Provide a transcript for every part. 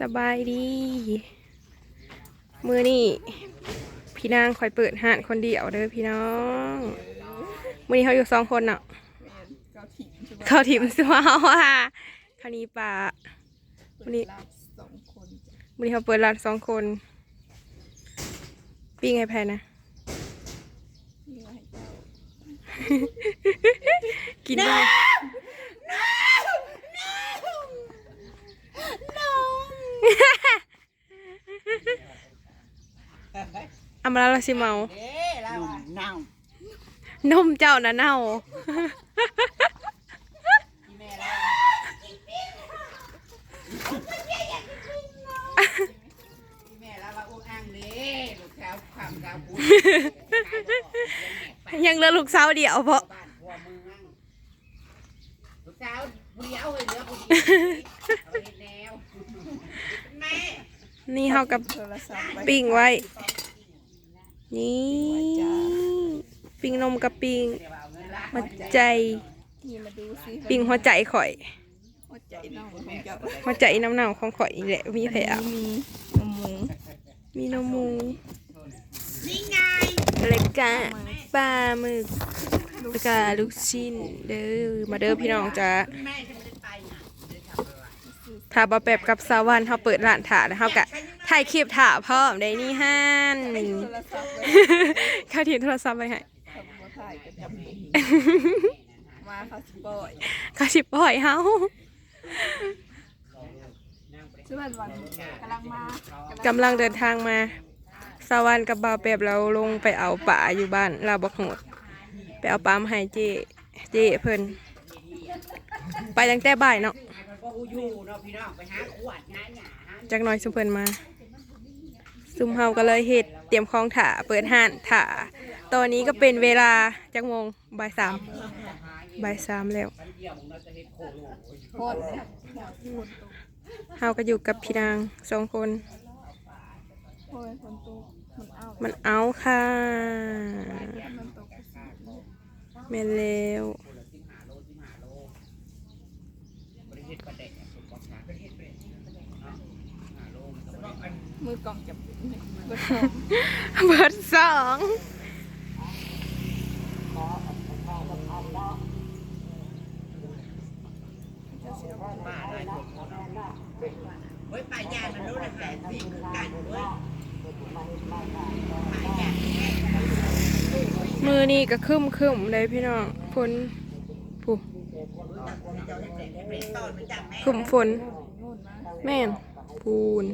สบายดี มือนี่พี่นางคอยเปิดห้านคนเดียวเด้อพี่น้อง มือนี้เขาอยู่สองคนเนาะก็ถิ่นใช่ไหมเขาถิ่มสวาว่าคราวนี้ป่าวันนี้เปิดร้านสองคนจ้ะมือนี้เขาเปิดร้านสองคน ปิ้งให้แพนนะนี่ว่าให้เจ้ากินได้ เอา มาแล้วเราสิเมาเด้แล้วอะเน่านมเจ้านะเน่าที่แม่แล้วที่แม่แล้วว่าอ้วกอ้างเด้ลูกสาวความสาวพูดยังเหลือลูกสาวเดียวเพราะบ้านพัวเมืองลูกสาวผู้เดียวเฮ้ยเหลือผู้เดียวเอาเฮ็ดแล้วแม่นี่เฮากับโทรศัพท์ไปปิ้งไว้ นี่ปิ้งนมกับปิ้งเดี๋ยวเอาเงินละหัวใจ นี่มาดูซิปิ้งหัวใจข่อย หัวใจน้องของเจ้าหัวใจน้ำหนาวของข่อยนี่แหละมีแผลมีนมหมูมีนมหมูนี่ไงแล้วก็ปลาหมึกแล้วก็ลูกชิ้นเด้อมาเด้อพี่น้องจ้าแม่จะไม่ได้ไปน่ะเดี๋ยวทำอะไรถ้าบ่แปบกับสาวันเฮาเปิดร้านถ่าแล้วเฮาก็ ถ่ายคลิปถ่าพร้อมได้นี่ฮั่นโทรศัพท์ไปเข้าทีมโทรศัพท์ไปให้ทำมาถ่ายกันจับปีมาค่ะสปอยเขาสิปล่อยเฮาชื่อวันวันกำลังมากำลังเดินทางมาสาวันกับบ่าวแปบเราลงไปเอาปลาอยู่บ้านลาวบักโหดไปเอาปลามาให้เจเจเพิ่นไปตั้งแต่บ่ายเนาะมันก็อยู่เนาะพี่น้องไปหาขวดหาหยาหาจักหน่อยซุมเพิ่นมา ซุ่มเฮาก็เลยเห็ดเตรียมคลองถาเปิดห่านถาตอนนี้ก็เป็นเวลาจักโมงบ่ายสามบ่ายสามแล้วเฮาก็อยู่กับพี่นางสองคน มันเอาค่ะแม่แล้วมือกองจับ เบอร์สองเบิดสองป้าได้ผมเนาะเฮ้ยป้ายามันรู้แล้วแหละวิ่งคือกันเว้ยมือนี่ก็คึมคึมเลยพี่น้องฝนผู้คึมฝน แม่นปูน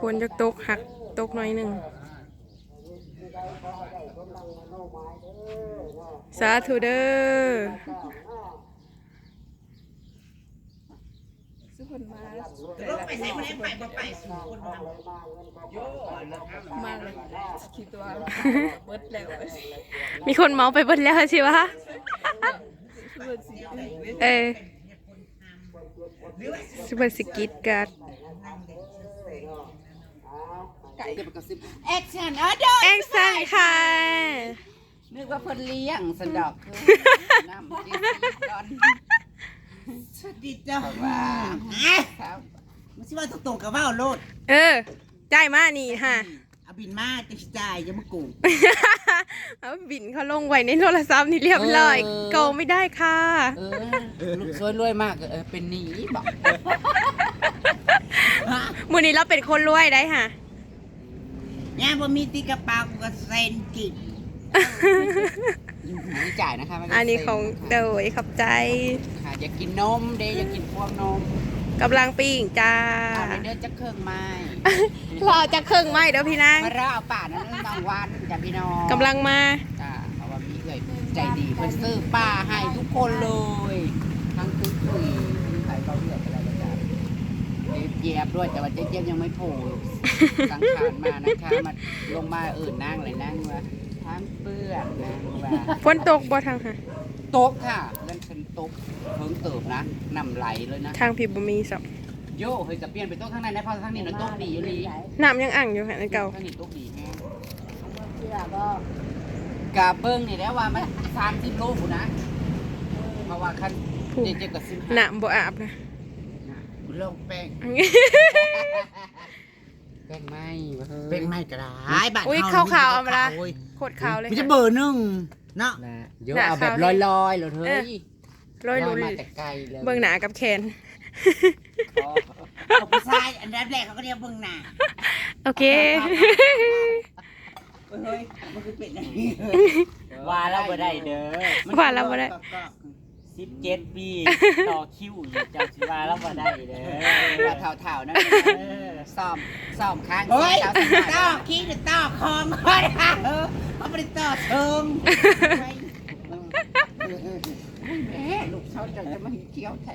ฝนจะตกหักตกหน่อยหนึ่ง สาธุเด้อซื้อคนมาลงไปใส่ไม่ได้ไปบ่ไปสู่คนมามาเลยคิดตัวเบิดแล้วมีคนเมาไปเบนแล้วใช่ปะเบิดสิเออสุเปอร์สกิตกัด ไก่จะไปกระซิบแอคชั่นอะเด้อแองซันค่ะ นึกว่าเพิ่นเลี้ยงสันดอกคือน้ำจิ้มก่อนสวัสดีจ้าว่าครับมันสิว่าตรงๆกับว่าวโลดเออจ่ายมานี่ฮะ เอาบินมาจะสิจ่ายอย่ามากูเอาบินเขาลงไว้ในโทรศัพท์นี่เรียบร้อยเออโกงไม่ได้ค่ะ เออลูกสวยรวยมากเออเป็นหนี้บอก มือนี้เราเป็นคนรวยได้ค่ะเนี่ ยพอมีตีกระเป๋ากูก็เซ็นกินไม่จ่ายนะคะไม่ได้อันนี้ของซ็เดยขอบใจค่ะอยากกินนมเดย์อยากกินพวงนมกำลังปิ้งจ้าเอาในเดือนจะเครื่องไม้รอจะเครื่องไหมเดี๋ยวพี่นางมาเล่าป่านั้นบางวันจ้ะพี่น้องกำลังมาจ้าเพราะว่ามีเอ่ยใจดีเพิ่นซื้อป้าให้ทุกคนเลยทั้งคุกคุยใครเขาเลือกอะไรก็ได้ เจี๊ยบด้วยแต่ว่าเจ๊เจี๊ยบยังไม่โผล่สังขารมานะคะมาลงมาเอื่นนั่งเลยนั่งว่าทั้งเปื้อนนั่งว่าฝนตกบ่ทางค่ะโต๊ะค่ะเล่นเป็นโต๊ะเพิ่งเติบนะนำไหลเลยนะทางผิดบ่มีสับโย่เฮ้ยจะเปลี่ยนไปโต๊ะข้างในนะเพราะข้างนี้นะโต๊ะดีอยู่ลีน้ำยังอ่างอยู่ค่ะในเก่าข้างนี้โต๊ะดีแฮงกาเบิ้งนี่แล้วว่ามันสามสิบโลกูนะเพราะว่าคันผู้เจ๊เจ๊ก็ซื้อหนามบ่อาบนะ ลงแป้งแป้งไหมวะเฮ้ยเป็นไม่กระไรบ้านอุ้ยเฮขาวๆเอามาละโอ้ยโคตรขาวเลยมันจะค่ะเบอร์หนึ่งเนาะนะเดี๋ยวเอาแบบลอยๆเลยเฮ้ยร้อยลลุอยยมาแต่ไกลเลยเบิ่งหนากับแขนอ๋อเอาผู้ชายอันดับแรกเขาก็เรียกเบิ่งหน้าโอเคเฮ้ยมันคือเป็นอย่างนี้ว่าแล้วบ่ได้เด้อว่าแล้วบ่ได้ สิบเจ็ดปีต่อคิวอยู่เจ้าสิว่าแล้วบ่ได้เด้อว่าเท่าๆนั่นซ่อมซ่อมข้างเฮ้ยเจ้าสต่มาอขี้หรือต่อคองก็ได้เออเขาไม่ได้ต่อเชิงแหมลูกเขาจะจะมาเที่ยวแท้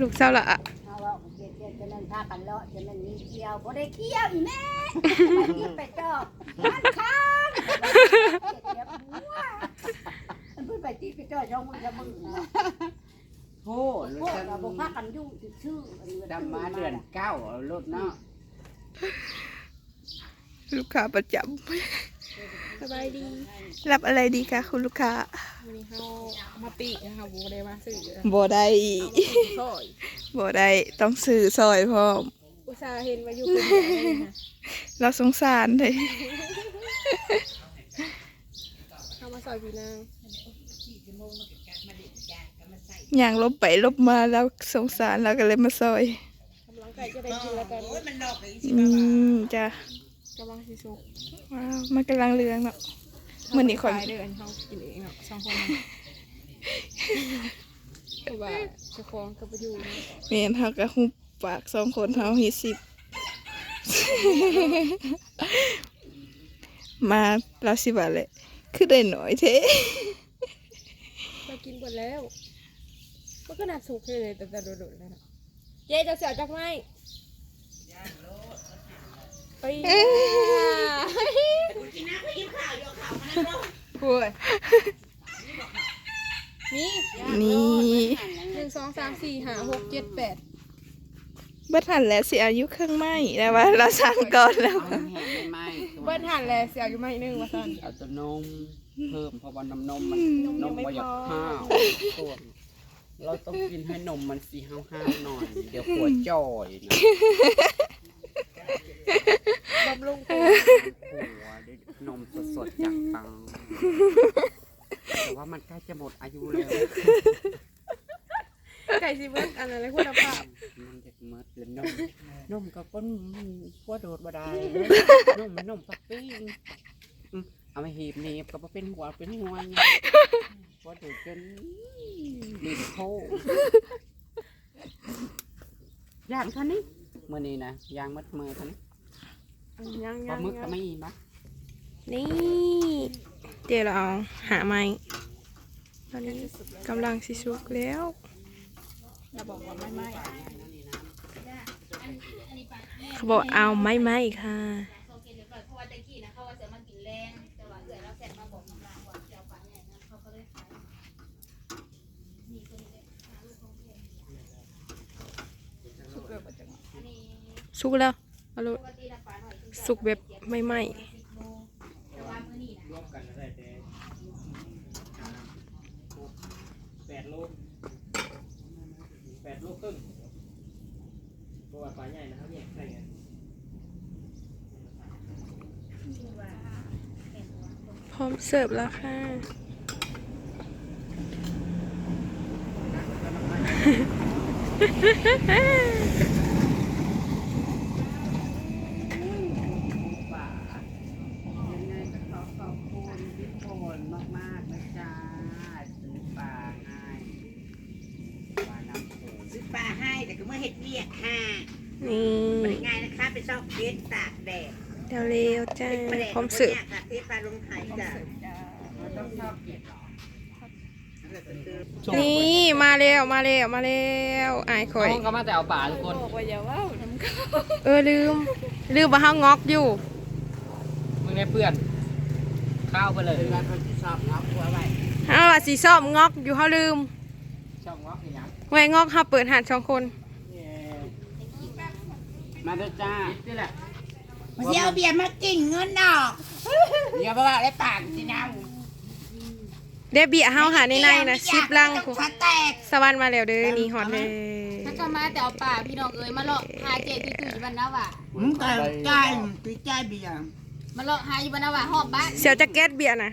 ลูกเศร้าละอะเอาว่าเจ็ดเจ็ดจะนั่นพากันเลาะจะมันมีเกี่ยวบ่ได้เกี่ยวอีแม่ไปกินไปจอกมันค้างเจ็บหัวมันเพิ่นไปตีไป จอกช่องมือจะมือนะโอ้ลูพกวกฉันเราบ่พากันยุ่งชื่ออันนี้ดำมาเดือนเก้าเอารถเนาะลูกค้าประจำสบายดีรับอะไรดีคะคุณลูกค้าวันนี้เขามาปีกนะคะบูได้มาสื่อบ่ได้ซอยบ่ได้ต้องซื้อซอยพร้อมอุตส่าห์เห็นมาอยู่คนเดียวเลยนะเราสงสารเลย เข้ามาซอยพี่นาง อย่างลบไปลบมาแล้วสงสารเราก็เลยมาซอย กำลังใกล้จะได้กินแล้วกันมันนอกเลยอืมจ้ะกำลังสิสุกว้าวมันกำลังเรืองเนาะมื้อนี้คนขายเดือนเขากินเองเนาะสองคนเพราะว่าเจ้าของกับไปอยู่เนาะเมียนเฮากับหุบปากสองคนเฮาเฮ็ดสิบ มาเราสิบาทเลยคือได้หน่อยเท่เรา กินหมดแล้ว มันก็น่าสุกเลยแต่แต่โดดๆแล้วเนาะเจ๊จะเสียจากไหมไปพูดนี่นี่หนึ่งสองสามสี่ห้าหกเจ็ดแปดบัทันแล้วสิอายุเครื่องไหมแต่ว่าเราสั่งก่อนแล้วเอาแห้งไม่ไหมเบิ้ลหันแล้วเสียอยู่ไหมหนึ่งว่าสันเอาตัวนม เพิ่มเพราะว่าน้ำนมมันนมบ่อยากห้าวส่วนเราต้องกินให้นมมันสีห้าวห้าวๆหน่อย เดี๋ยวปวดจ่อยนะบำรุงตัวหัวได้นมสดๆจากเตังแต่ว่ามันใกล้จะหมดอายุแล้วไก่ซีเบิ้ลอันนั้นเลยคุณภาพมันจะหมดแล้วนมนมก็ก้นกัวโดดบ่ได้นมมันนมปักปิ้งอืม เอามาหีบหนีบก็บ่เป็นหัวเป็นหัวไงกัวโดดจนลิ้นโพย่างเท่านี้มื้อนี้นะย่างมัดมือเท่านี้ยังปยัลางหมึกก็ไม่อีกปะนี่เดี๋ยวเราเอาหาไม้ตอนนี้กำลังสิสุกแล้วอย่าบอกว่าไม่ไม่เขาบอกเอาไม้ไม้ค่ะ สุกแล้วเอาลูกสุกแบบไม่ไหม้รวมกันก็ได้แต่แปดโลแปดโลครึ่งตัวาปลาใหญ่นะครับเนี่ยใช่ไง พร้อม เสิร์ฟแล้วค่ะ ยังไงก็ขอขอบคุณพี่พลมากๆนะจ๊ะซื้อปลาให้ปลาน้ำโขงซื้อปลาให้แต่ก็เมื่อเห็ดเวียกค่ะนี่เป็นไงนะคะไปซอกเพชรตากแดด เร็วๆจ้าปลาแดดพร้อมเสิร์ฟค่ะเทปลาลงไข่จ้ะเราต้องชอบเก็บเหรอนี่มาแล้วมาแล้วมาแล้วอายคอยห้องก็มาแต่เอาป่าทุกคนบอกว่าอย่าว่าน้ำข้าวเออลืม ลืมว่าเฮางอกอยู่มึงได้เพื่อนข้าวไปเลยเป็นวันที่ชอบเนาะกลัวไว้เฮาว่าสิซ่อมงอกอยู่เฮาลืมช่องงอกอีหยังไว้งอกเฮาเปิดหาดสองคน มาเด้อจ้านี่แหละ มาเที่ยวเบียร์มากินเงินดอกเดี๋ยวบ่ว่าได้ปากสิน้เดบเบียเฮาหาในในนะชิปลังกูฉันแตกสวรรค์มาแล้วเด้อนี่ฮอดเลยถ้าก็มาแต่เอาป่าพี่น้องเอ้ยมาเลาะหาเจตุ้ยตุ้ยอยู่บ้านนาว่ะมึงก็จ่ายตีจ่ายเบียร์มาเลาะหาอยู่บ้านนาว่ะหอบบ้านเสียวจะแก๊สเบียร์นะ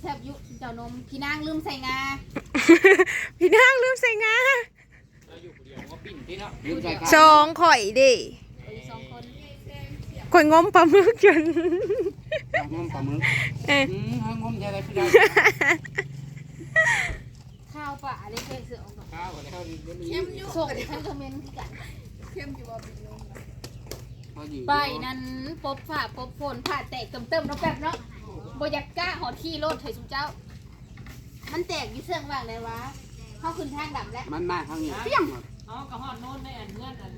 แทบยุเจ้านมพี่นางลืมใส่งาพี่นางลืมใส่งาเราอยู่คนเดียวก็ปิ้นที่เนาะลืมใจครับสองข่อยเด้เอ้ยสองคน ข่อยงมปลาหมึกจนงมปลาหมึกเอ้ยอืมให้งมใจอะไรพี่ดาวข้าวป่าได้เคยเสือออกดอกข้าวในข้าวนี้ก็มีส่งท่านคอมเมนต์คือกันพอดีไปนั้นปบฝ่าปบฝนผ่าแตกเติมเติมๆเนาะแบบเนาะบอยากกล้าหอดขี้รถเถยสุเจ้า มันแตกอยู่เสื่องว่างเลยวะเข้าขึ้นทางดำแล้วมันมาทางนี้เปี้ยงเอากระหอนโน่นในอันเงื่อนอัน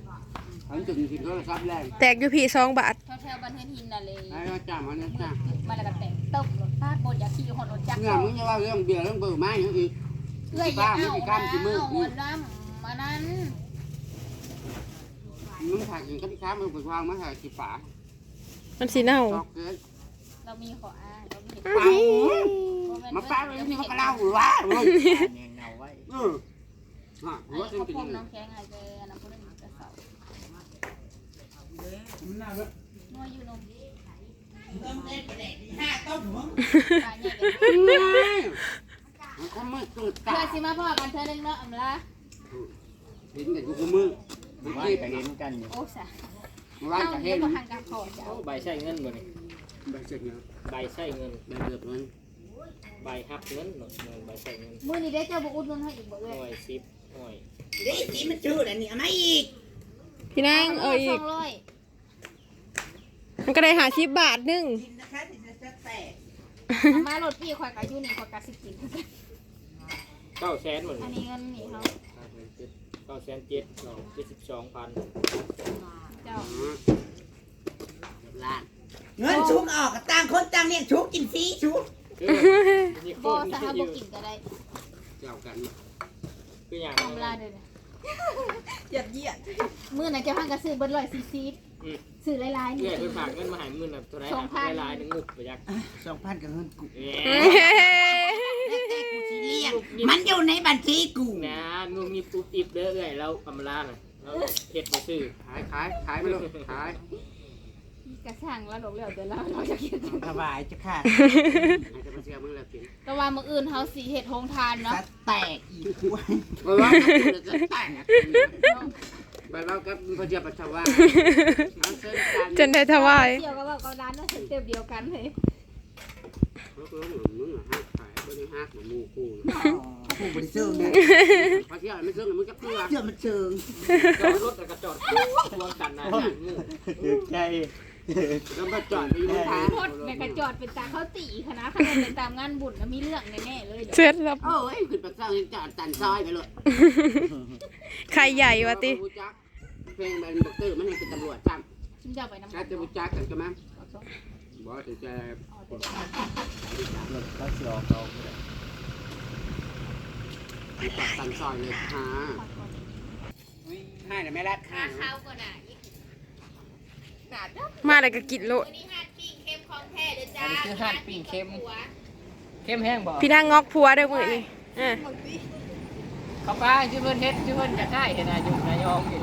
ทั้งจุดทีโทรศัพท์แรงแตกอยู่พี่สองบาท แถวๆบ้านเฮือนหินน่ะเลยไอ้ก็จ้างมันนะจ้างมาแล้วก็แตกตึบรถฟาดบนอยากขี่หอดรถจักรเนี่ยมึงจะว่าเรื่องเบียร์เรื่องเบอร์ไม้อย่างอื่นเอื้อยอย่าเอานะเอาหัวน้ำมานั้นมึงถ่ายกินกับพี่ค้ามึงไปวางมาถ่ายกี่ฝามันสีเน่าตอกเกินเรามีขออ้างเรามีเหตุปลามาปลาเลยนี่มันก็เล่าหรือวะเว้ยเงาไว้เออฮะหัวไอ้ซึ่งข้าวเป็นพยังไงมน้ำแข็งไอ้เจน้ำพุน้ำกระเสา นัวอยู่นมปลาใหญ่กันมันก็ไม่ตื่นเพื่ตาอสิมาพ่อกันเธอหนึงเนาะอำลาเห็นกันกูมือมันว่าจีบจะเห็นกันอยู่โอ้สะว่าเอาจะเดี๋เห็ยวนก็หันกับเขาจ้ะโอ้ใบใส่เงินบ่นี่ใบเสร็จเนาะใบใส่เงินใบเดือบมันใบฮับเงินเนาะใบใส่เงินมื้อนี้ได้เจ้าบ่อุดหนุนให้อีกบ่หเอ้ยน่วยสิบหน่วยนี่สีมันชื่ออะไรนี่เอามาอีกพี่นางเอออีสกองร้อย มันก็ได้หาชิบบาทหนึงกินนะคะที่จะแตกเอามารถพี่ข่อยก็อยู่นี่ข่อยก็สิกินเก้าแสนหมดอันนี้เงินนี่เขาเก้าแสนเจ็ดสองเจ็ดสิบสองพันเจ้าล้านเงินชุกออกกับต่างคนต่างเนี่ยชุกกินฟรีชุกเออนี่โคบ่ตรสหนี่บ่คือกินก็ได้เจ้ากันคืออย่างทำลาเด้อเหยียดเหยียดมื้อนั้นเจ้าหันก็ซื้อเบิดร้อยสี่สิบ ซื้อหลายๆเรื่นี่อยไปฝากเงินมาหายมื่นแบบเท่าไหรสองพัน ลายๆหนึ่งงุบไปยักสองพันกับเงินกูแหแต่กูสิเลี้ยง มันอยู่ในบัญชีกู มนะงุบงิบตุ๊บติบเด้อเอ้ยแล้วอำลาน่ะแล้วเฮ็ดบ่ซื้อขายขายขายไม่รู้ขายกระช่างแล้วดอกแล้วแต่เราเราจะกินถวายเจ้าค่ะอาจจะมาเสียมึงแล้วกินแต่ว่ามื้ออื่นเฮาสิเฮ็ดโรงทานเนาะจะแตกอีกด้วยเพราะว่าจะแต่ง ไปเรากับพระเจ้าปัสสาวะเอาเส้นกันจนได้ถวายเที่ยวก็ว่าก็ร้านน่ะเต็มเดียวกันเลยรถรถหนุนมึงหักขายไม่ได้หักเหมือนมูกูกูบริสุทธิ์เนี่ยพระเจ้าไม่ซื้อมึงจะเกลือเชื่อมันเชิงจอดรถแล้วก็จอดทวงกันนะอย่างงูถึกใจ แล้วมาจอดไปอยู่ทางโคตรแม่กระจอดเป็นตาเขาตีคณะคะแนนไปตามงานบุญน่ะมีเรื่องแน่ๆเลยเดี๋ยวเสร็จแล้วโอ้ยขึ้นปัสสาวะจอดตันซอยไปเลยใครใหญ่วะติเพลงมันบักเตอร์มันให้เป็นตำรวจจ้ฉันจะเอาไปน้ำำถ้าจะบุจักกันก็มั้งบอกจะจะรถเขาสิออกเราก็ได้จอดตันซอยเลยฮะให้แต่ไม่รัดข้างข้าวก่อนอะอีก หนาจ้ะมาแล้วก็กินโลด วันนี้ห้าปิ้งเค็มของแท้เลยจ้าอันนี้คือห่านปิ้งเค็มเข้มแห้งบ่พี่นางงอกผัวเด้อมื้อนี้อะเขาป้าชื่อเพิ่นเฮ็ดชื่อเพิ่นจะได้เห็นอายุนายองอยู่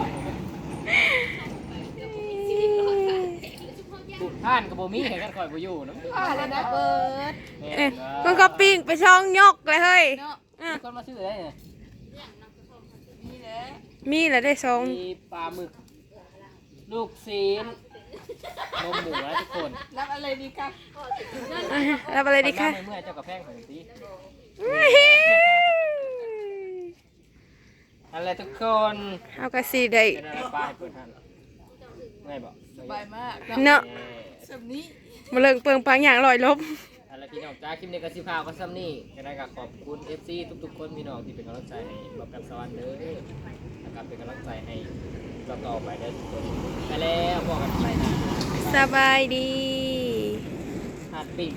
บุกท่านกับบ่มีให้กันคอยบ่อยู่เนาะว่าแล้วนะเบิร์ดเอ้ยมันก็ปิ้งไปช่องยกเลยเฮ้ย เนาะอะคนมาซื้อได้เนี่ยนี่แหละมีแล้วได้สองมีปลาหมึก ลูกซีน นมหมูนะทุกคนรับอะไรดีคะอะรับอะไรดีคะเมื่อยเจ้ากับแพงของตีอะไรทุกคนเอาก็สิได้เป็นอะไรป้าให้เปิดทันเมื่อยบ่สบายมากเนาะเอ่อสำนี้มาเลิงเปิงปังอย่างลอยลบอะไรพี่น้องจ้าคลิปนี้ก็สิพาวก็ซ้ำนี่ก็ได้ก็ขอบคุณ FC ทุกๆ คนพี่น้องที่เป็นกำลังใจให้บอกกันสวรรค์เด้อนะครับเป็นกำลังใจให้ต่อๆไปเด้อทุกคนไปแล้วบอกกันไปนะ สบายดีหาดปิ่ง